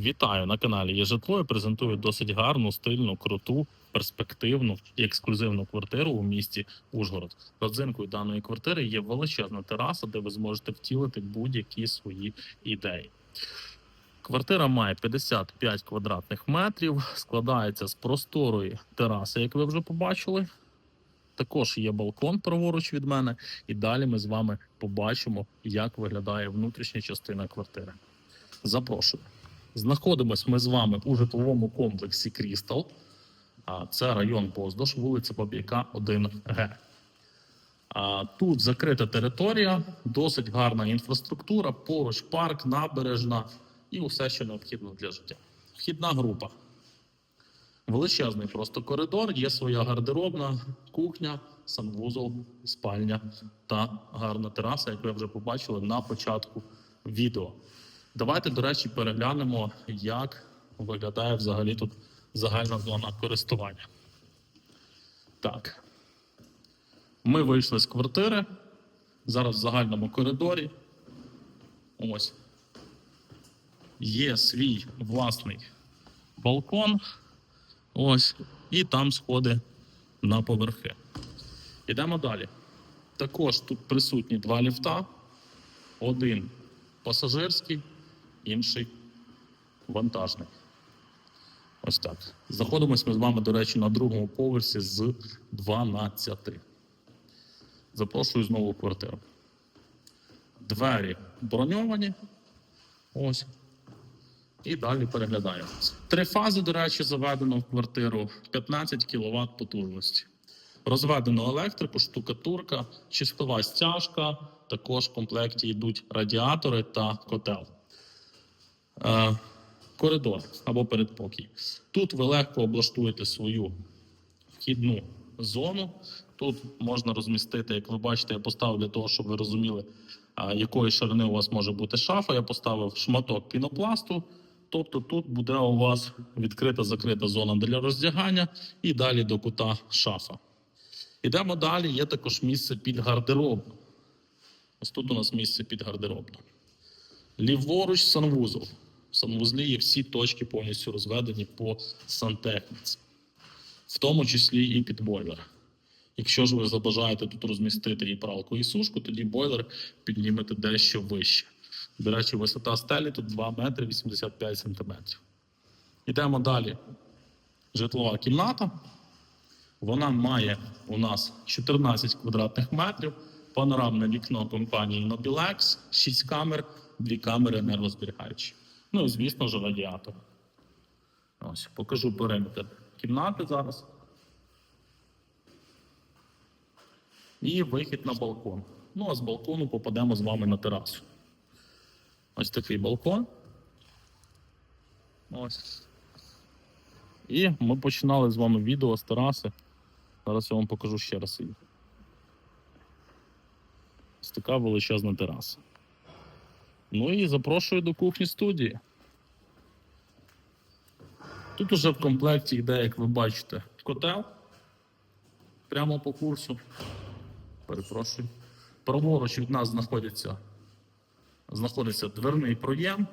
Вітаю на каналі Є житло. Я презентую досить гарну, стильну, круту, перспективну і ексклюзивну квартиру у місті Ужгород. Родзинкою даної квартири є величезна тераса, де ви зможете втілити будь-які свої ідеї. Квартира має 55 квадратних метрів, складається з просторої тераси, як ви вже побачили. Також є балкон праворуч від мене, і далі ми з вами побачимо, як виглядає внутрішня частина квартири. Запрошую. Знаходимось ми з вами у житловому комплексі Крістал. Це район Поздош, вулиця Баб'яка, 1Г. Тут закрита територія, досить гарна інфраструктура, поруч парк, набережна і усе, що необхідно для життя. Вхідна група. Величезний просто коридор, є своя гардеробна, кухня, санвузол, спальня та гарна тераса, як ви вже побачили на початку відео. Давайте, до речі, переглянемо, як виглядає взагалі тут загальна зона користування. Так. Ми вийшли з квартири. Зараз в загальному коридорі. Ось. Є свій власний балкон. Ось. І там сходи на поверхи. Йдемо далі. Також тут присутні два ліфта. Один пасажирський, інший вантажний. Ось так. Знаходимося ми з вами, до речі, на другому поверсі з 12. Запрошую знову в квартиру. Двері броньовані. Ось. І далі переглядаємо. Три фази, до речі, заведено в квартиру 15 кВт потужності. Розведено електрику, штукатурка, чистова стяжка. Також в комплекті йдуть радіатори та котел. Е, коридор або передпокій. Тут ви легко облаштуєте свою вхідну зону. Тут можна розмістити, як ви бачите, я поставив для того, щоб ви розуміли, якої ширини у вас може бути шафа. Я поставив шматок пінопласту. Тобто тут буде у вас відкрита закрита зона для роздягання і далі до кута шафа. Ідемо далі. Є також місце під гардеробну. Ось тут у нас місце під гардеробну. Ліворуч санвузол. В санвузлі є всі точки повністю розведені по сантехніці, в тому числі і під бойлер. Якщо ж ви забажаєте тут розмістити і пралку, і сушку, тоді бойлер піднімете дещо вище. До речі, висота стелі тут 2 метри 85 сантиметрів. Йдемо далі. Житлова кімната. Вона має у нас 14 квадратних метрів, панорамне вікно компанії Nobilex, 6 камер, 2 камери енергозберігаючі. Ну і звісно ж радіатор. Ось, покажу периметр кімнати зараз. І вихід на балкон. Ну а з балкону попадемо з вами на терасу. Ось такий балкон. Ось. І ми починали з вами відео з тераси. Зараз я вам покажу ще раз її. Ось така величезна тераса. Ну і запрошую до кухні студії. Тут уже в комплекті йде, як ви бачите, котел. Прямо по курсу. Перепрошую. Праворуч від нас знаходиться, знаходиться дверний проєм.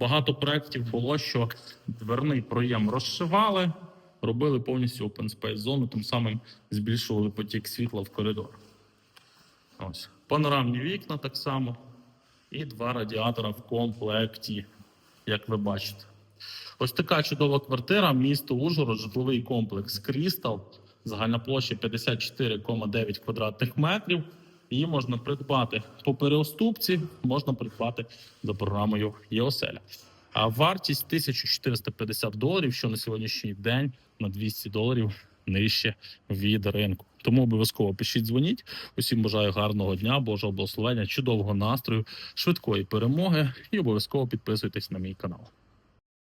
Багато проєктів було, що дверний проєм розшивали, робили повністю open space зону, тим самим збільшували потік світла в коридор. Ось. Панорамні вікна так само. І два радіатора в комплекті, як ви бачите. Ось така чудова квартира, місто Ужгород, житловий комплекс Крістал. Загальна площа 54,9 квадратних метрів. Її можна придбати по переоступці, можна придбати за програмою ЄОСЕЛЯ. А вартість 1450 доларів, що на сьогоднішній день на 200 доларів нижче від ринку. Тому обов'язково пишіть, дзвоніть. Усім бажаю гарного дня, Божого благословення, чудового настрою, швидкої перемоги і обов'язково підписуйтесь на мій канал.